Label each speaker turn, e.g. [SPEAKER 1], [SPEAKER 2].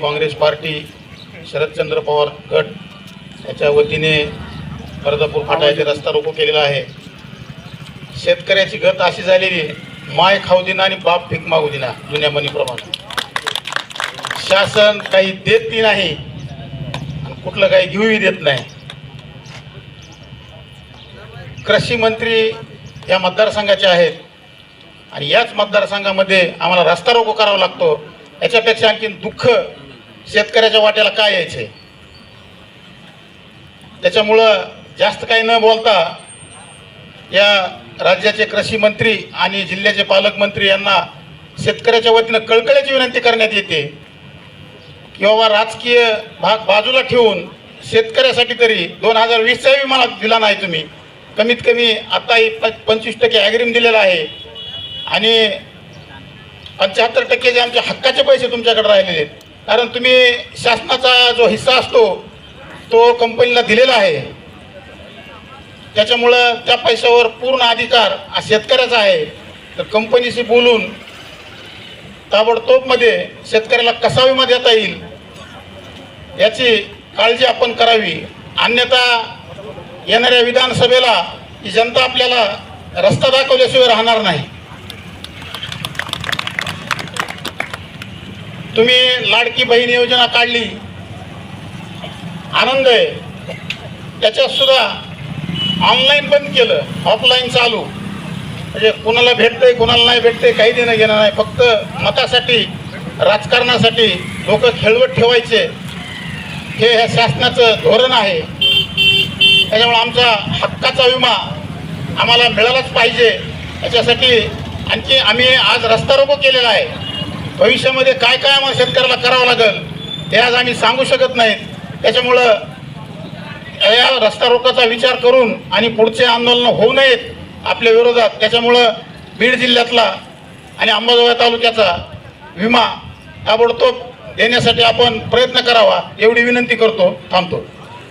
[SPEAKER 1] Congress party Sharadchandra Pawar गट याच्या वतीने अर्धापूर फाटा येथे रस्ता रोको केलेला आहे. शेतकऱ्याची गत अशी झालेली माय खाऊ दिना आणि बाप भीक मागू दिना जुन्या म्हणीप्रमाणे. शासन काही देत ती नाही कुठलं काही घेऊही देत नाही. कृषी मंत्री या मतदारसंघाचे आहेत आणि याच मतदारसंघामध्ये आम्हाला रस्ता रोको करावा लागतो. याच्यापेक्षा आणखी दुःख शेतकऱ्याच्या वाट्याला काय यायचे? त्याच्यामुळं जास्त काही न बोलता या राज्याचे कृषी मंत्री आणि जिल्ह्याचे पालकमंत्री यांना शेतकऱ्याच्या वतीनं कळकळ्याची विनंती करण्यात येते की बाबा राजकीय भाग बाजूला ठेवून शेतकऱ्यासाठी तरी दोन हजार वीसचाही मला दिला नाही तुम्ही. कमीत कमी आताही प पंचवीस टक्के ॲग्रीम दिलेला आहे. आणि पंच्याहत्तर टक्के जे आमचे हक्काचे पैसे तुमच्याकडे राहिलेले आहेत. कारण तुम्ही शासनाचा जो हिस्सा असतो तो कंपनीला दिलेला आहे. त्याच्यामुळं त्या पैशावर पूर्ण अधिकार हा शेतकऱ्याचा आहे. तर कंपनीशी बोलून ताबडतोबमध्ये शेतकऱ्याला कसा विमा देता येईल याची काळजी आपण करावी. अन्यथा येणाऱ्या विधानसभेला ही जनता आपल्याला रस्ता दाखवल्याशिवाय राहणार नाही. तुम्ही लाडकी बहीण योजना काढली. आनंद आहे. त्याच्यात सुद्धा ऑनलाईन बंद केलं. ऑफलाईन चालू. म्हणजे कुणाला भेटतंय कुणाला नाही भेटतंय काही देणं घेणं नाही. फक्त मतासाठी राजकारणासाठी लोक खेळवत ठेवायचे. हे ह्या शासनाचं धोरण आहे. त्याच्यामुळे आमचा हक्काचा विमा आम्हाला मिळालाच पाहिजे. याच्यासाठी आणखी आम्ही आज रस्ता रोको केलेला आहे. भविष्यामध्ये काय काय आम्हाला शेतकऱ्याला करावं लागेल हे आज आम्ही सांगू शकत नाहीत. त्याच्यामुळं या रस्ता रोकाचा विचार करून आणि पुढचे आंदोलन होऊ नयेत आपल्या विरोधात. त्याच्यामुळं बीड जिल्ह्यातला आणि अंबाजोगाई तालुक्याचा विमा ताबडतोब देण्यासाठी आपण प्रयत्न करावा एवढी विनंती करतो थांबतो.